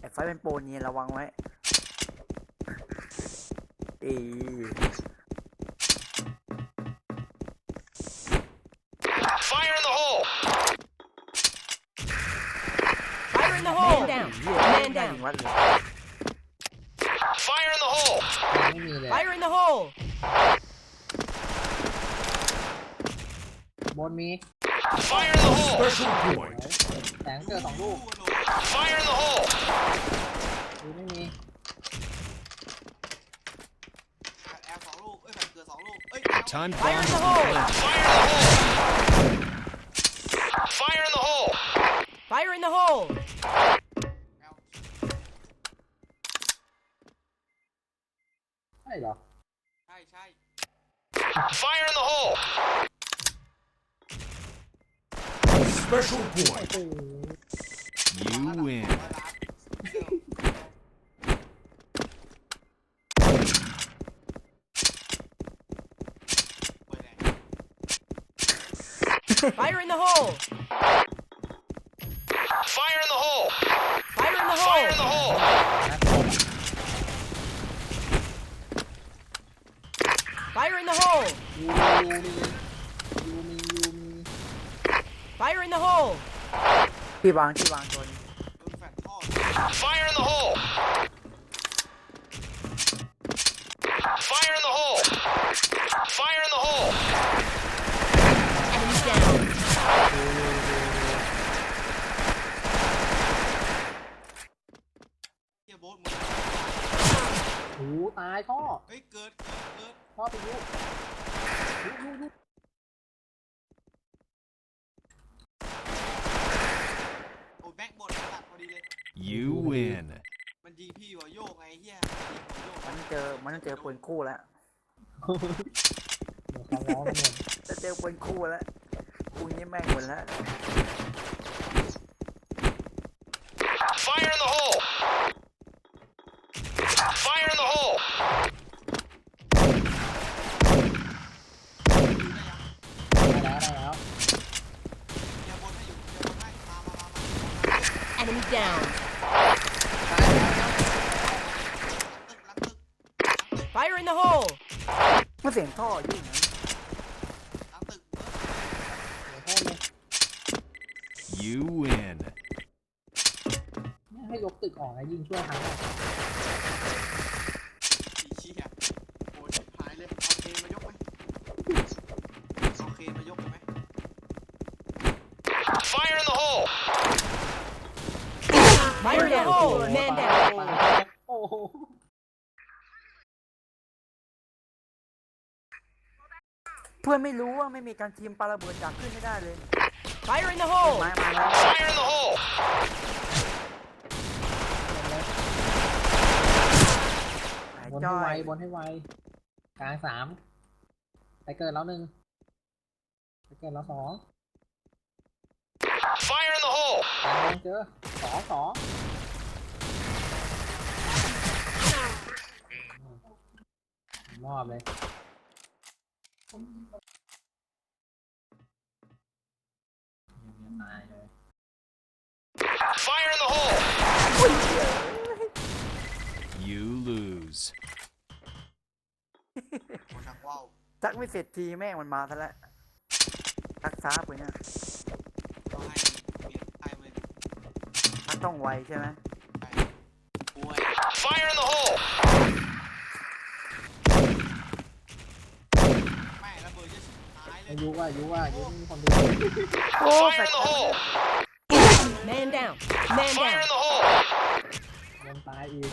ไอ้ไฟเป็นโปรเนียนระวังไว้เอี Fire in the hole! Fire in the hole! Man down. เหี้ย Man ไม่ยิ down. งวัดเลย Fire in the hole! ไม่มีเลย Fire in the hole! บนมี Fire in the hole! Special point. แสงเจอสองลูก Fire in the hole! ดูไม่มี แอลสองลูก เอ้ยแผ่นเกลือสองลูก เอ้ย Time Fire in bomb the hole! Fire in the hole! Fire in the hole! Fire in the hole! แอล ใช่เหรอ ใช่ใช่ Fire in the hole! Special โอ้ point. โห You win. ร้อยล้านเชื่อเปิดไหน Fire in the hole! Fire in the hole! Fire in the Fire in the hole! hole! นัดบอล Fire in the hole! ยูมียูมียูมี Fire in the hole! ที่วางที่วางตัวนี้ Fire in the hole! Fire in the hole! Fire in the hole! Enemy down. เฮียโบ๊ทมึง โอ้โหตายท่อ เฮ้ย เกิดเกิดเกิด ท่อไปยุยุยุยุ โอ้ยแบ็คบอลตัดพอดีเลย You win. มันยิงพี่หัวโยกไงเฮียยิงหัวโยกมันเจอมันต้องเจอปืนคู่แล้วเดี๋ยวเขาล้อมันหมดจะเจอปืนคู่แล้วคู่นี้แม่งหมดแล้ว Fire in the hole! มันเสียงท่อยิ่งนะ หลังตึก เดี๋ยวโทษเลย You win. เนี่ยให้ยกตึกออกนะยิงช่วยทัน สีเชี่ยโอ้ยชิบหายเลย เอาเคมายกไหมเอาเคมายกไหม Fire in the hole! Fire in the hole! Man down! โอ้โห เพื่อนไม่รู้ว่าไม่มีการทีมปาระเบิดจากขึ้นไม่ได้เลย Fire in the hole! ไม้มาแล้ว Fire in the hole! หายบนจ้ให้อไวยบนให้ไวกลางสามไปเกิดแล้วหนึ่งไปเกิดแล้วสอง Fire in the hole! กลางลงเจอสองสองมอบเลย ตายเลย Fire in the hole! You lose. โอ้ชักว่าว จักไม่เสร็จทีแม่งมันมาซะแล้วทักช้าไปเนี่ย ต้องให้เปลี่ยนไอ้มัน ทักต้องไวใช่ไหม ไปป่วย Fire in the hole! ยุว่ายุว่ายุมีคนดูโอ้ Fire in the hole! Man down! Man Fire down! in the hole! โดนตายอีก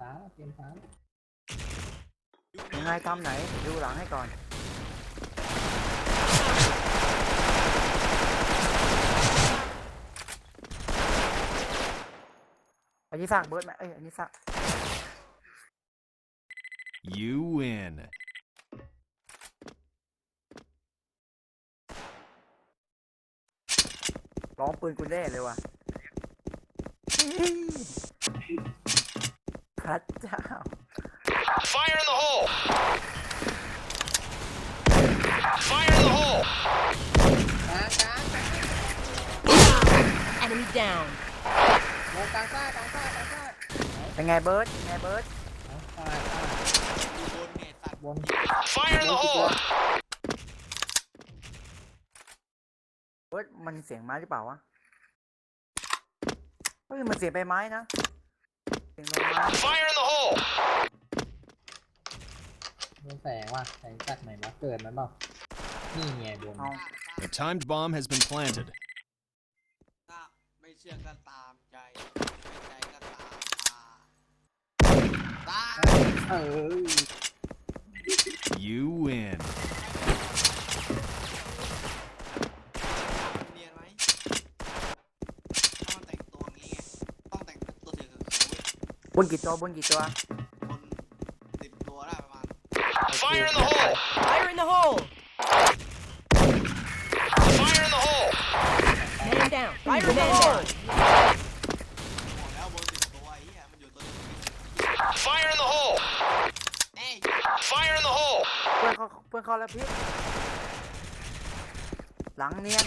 ตายเตรียมตายยังไงทำไหน ดูหลังให้ก่อน อันนี้ซากเบิร์ดไหมเอ้ย อันนี้ซาก You win. ร้องปืนกูแน่เลยว่ะพระเจ้า Fire in the hole! Fire in the hole! กลางกลาง Enemy down. วงกลางซ่ากลางซ่ากลางซ่าเป็นไงเบิร์ดเป็นไงเบิร์ดเอาซ่าซ่าดูบนเนี่ยสัตว์บน Fire in the hole! เบิร์ดมันเสียงไม้หรือเปล่าวะเฮ้ยมันเสียงใบไม้นะเสียงใบไม้ Fire in the hole! บนแสงว่ะแสงจากไหนวะเกิดมันเปล่านี่ไงบนเอา A timed bomb has been planted. ถ้าไม่เชื่อก็ตามใจ ไม่ใจก็ตามตาตา เออ You win. เนียนไหมถ้ามันแต่งตัวอย่างงี้ไงต้องแต่งตัวสีเขียวๆเว้ย บนกี่ตัวบนกี่ตัวคนสิบตัวได้ประมาณ Fire in the hole! Fire in the hole. Fire in the hole! Man down. Fire in the hole. บอกแล้วบนสิบตัวไอ้เหี้ยมันอยู่ตัวเดียว Fire in the hole! เอ้ย Fire in the hole! เพื่อนเขาเพื่อนเขาแล้วพี่หลังเนียน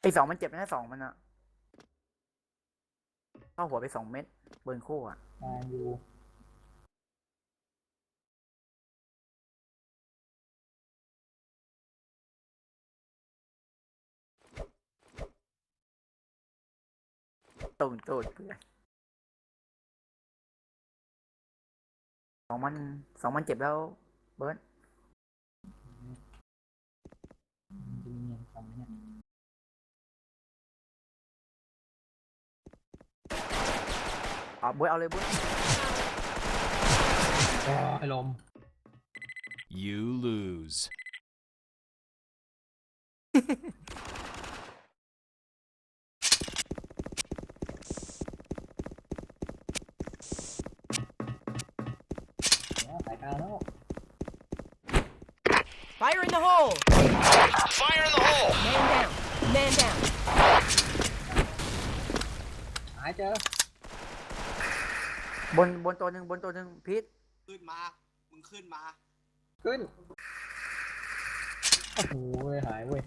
ไอสองมันเจ็บนะสองมันอะเข้าหัวไปสองเม็ดเบิร์นคู่อะตายอยู่ตูนตูนเพื่อนสองมันสองมันเจ็บแล้ว เบิร์นมัน อาเบิร์นเอาเลยเบิร์น โอ้ยลม You lose. เนี่ยสายกลางแล้ว Fire in the hole. Fire in the hole! Man down. Man down. หายเจอ บนบนตัวหนึ่งบนตัวหนึ่งพีทขึ้นมา มึงขึ้นมา ขึ้น โอ้โหเว้ยหายเว้ย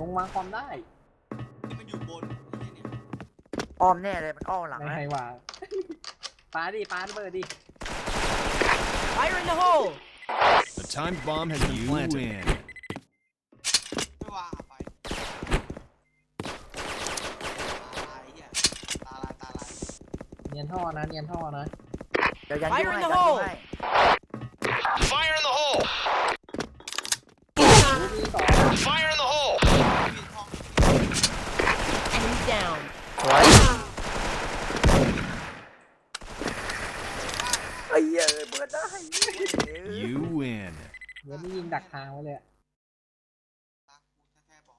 ลงมาความได้ ที่มันอยู่บนไอ้เหี้ยเนี่ยอ้อมแน่เลยมันอ้อมหลังไม่นะให้วางปาดิปาระเบิดดิ Fire in the hole. A timed bomb has been You planted. win. ไม่ว่าไปตายเหี้ยตาลายตาลาย เนียน ท่อนะเนียนท่อนะเดี๋ยวยัน Fire ยิ้ว in ให้ the ยันยิ้ว hole ให้ Fire in the hole! รูมีสอง Fire in the hole! มีทอง Enemy down. สวยไอ้เหี้ยเบิร์ดได้ You win. เดี๋ยวนี่ยิงดักทางไว้เลยอะตากูแท้ๆบอก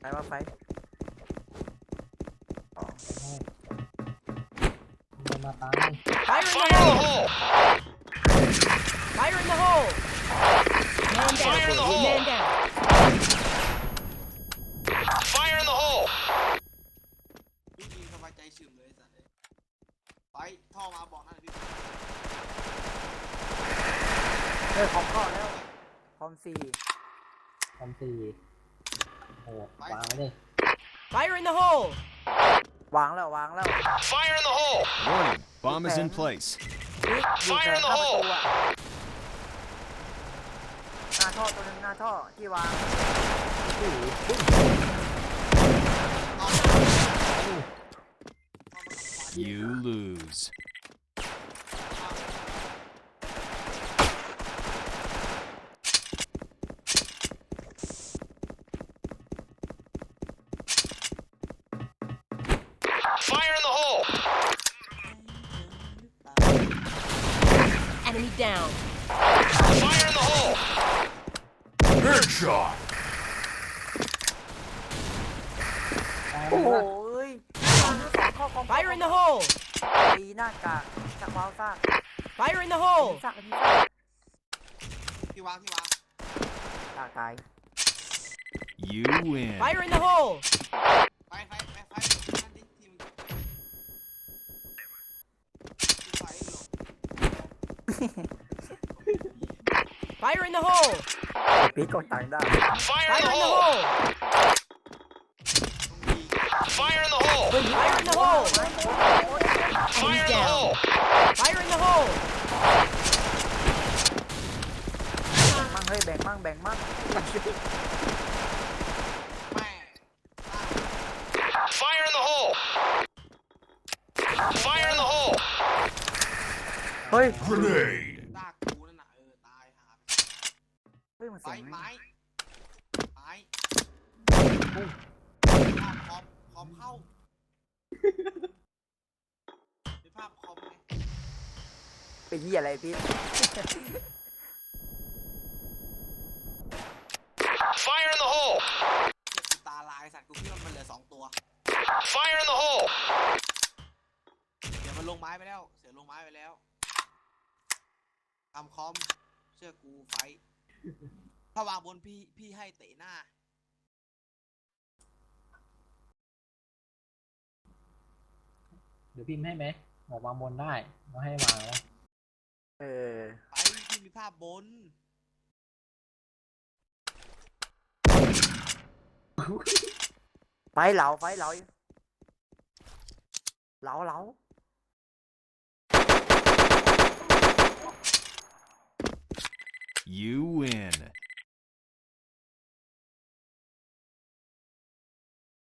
ไปว่าไฟ มันมาตาย Fire in the Fire in the hole. hole! Fire in the hole. Man Fire in the down. hole. Man down. Fire in the hole! พี่ยิงสบายใจฉึมเลยสัตว์เลยไปท่อมาบอกนั่นพี่ เออของเข้าแล้วคอมสี่ คอมสี่โหดวางไว้เลย Fire in the hole. วางแล้ววางแล้ว Fire in the hole! Warning. Bomb is in place. พีทอยู่ Fire แถ in ว the หน้าประ hole ตูอะหน้าท่อตัวหนึงหน้าท่อที่วาง You lose. Enemy down. Fire in the hole! Headshot! ตาย โอ้ แล้ โห ว ยสองข้อคอม Fire in the hole. ตีหน้ากากจากวาวซาก Fire in the hole. ซากอันนี้ซาก ที่วางที่วาง ซากตาย You win. Fire in the hole! Fire in the hole. Bí con tàng đa. Fire in the hole. Fire in the hole. Fire in the hole. Fire in the hole. Fire in the hole. Mang hơi bèn mang bèn mang. ฮ้ยลากกูนั่นน่ะเออตายหาเฮ้ยมันไฟเสียงไม้ไม้ภาพคอมคอมเข้าเป็นภาพคอมไงเป็นยี่อะไรพี่ Fire in the hole! เจ็บกูตาลายสัตว์กูคิดว่ามันเหลือสองตัว Fire in the hole! เดี๋ยวมันลงไม้ไปแล้ว เสือลงไม้ไปแล้ว ทำคอมเชื่อกูไฟท์ถ้าวางบนพี่พี่ให้เตะหน้า เดี๋ยวพิมพ์ให้ไหมบอกวางบนได้เราให้วางแล้วเออไปพี่มีภาพบน ไฟเหลาไฟเหลาเหลาเหลา You win.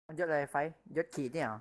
มันยศอะไรไฟยศขีดเนี่ยเหรอ